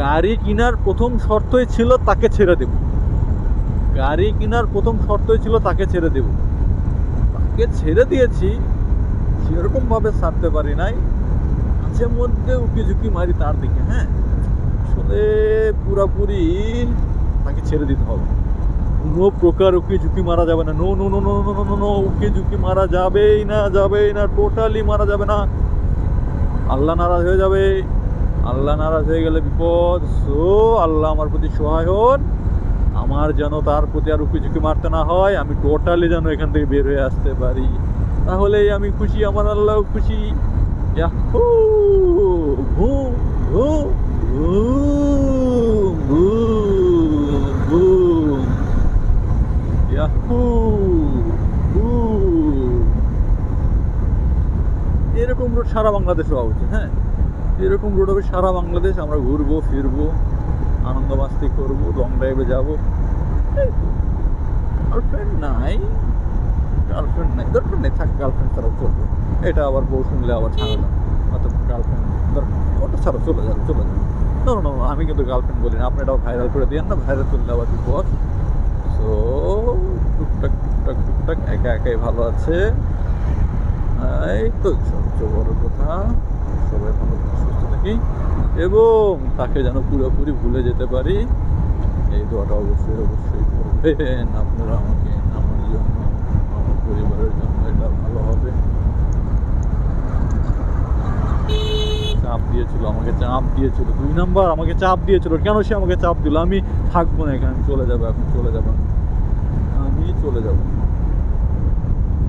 গাড়ি কেনার প্রথম শর্তই ছিল তাকে ছেড়ে দেব। গাড়ি কেনার প্রথম শর্তই ছিল তাকে ছেড়ে দেব। তাকে ছেড়ে দিয়েছি সেরকম ভাবে ছাড়তে পারি নাই। মাঝে মধ্যে উকি ঝুঁকি মারি তার দিকে হ্যাঁ? আসলে পুরাপুরি তাকে ছেড়ে দিতে হবে। কোনো প্রকার উকি ঝুঁকি মারা যাবে না। No no no no no no no উকি ঝুঁকি মারা যাবেই না যাবেই না টোটালি মারা যাবে না। আল্লাহ নারাজ হয়ে যাবে। আল্লাহ নারাজ হয়ে গেলে বিপদ। সো আল্লাহ আমার প্রতি সহায় হন। আমার যেন তার প্রতি আর উকি মারতে না হয়, আমি টোটালি যেন এখান থেকে বের হয়ে আসতে পারি। তাহলেই আমি খুশি, আমার আল্লাহ খুশি। বুম বুম ইয়াহু বুম এরকম রোড সারা বাংলাদেশে হওয়া উচিত হ্যাঁ? এরকম রোড হবে, সারা বাংলাদেশ আমরা ঘুরবো, ফিরবো আনন্দ মাস্তি করব লং ড্রাইভে যাব। গার্লফ্রেন্ড নাই। গার্লফ্রেন্ড নাই। দরকার নেই, থাক গার্লফ্রেন্ড ছাড়াও চলবে। এটা আবার বউ শুনলে আবার ঝামেলা। অত গার্লফ্রেন্ড দরকার নেই। ওটা ছাড়া, চলে যাবে চলে যাবে না না আমি কিন্তু গার্লফ্রেন্ড বলি না। আপনি এটাও ভাইরাল করে দিয়েন না। ভাইরাল করলে আবার বিপদ। সো টুকটাক টুকটাক টুকটাক, একা একাই ভালো আছে। এই তো সবচেয়ে বড় কথা, সবাই ভালো সুস্থ থাকি এবং তাকে যেন পুরোপুরি ভুলে যেতে পারি, এই দোয়াটা অবশ্যই অবশ্যই করবেন। আপনারা আমাকে আমার জন্য, আমার পরিবারের জন্য এটা ভালো হবে। চাপ দিয়েছিল, আমাকে চাপ দিয়েছিল। দুই নাম্বার, আমাকে চাপ দিয়েছিল। কেন সে আমাকে চাপ দিল? আমি থাকব না এখানে চলে যাব এখন চলে যাব আমি চলে যাব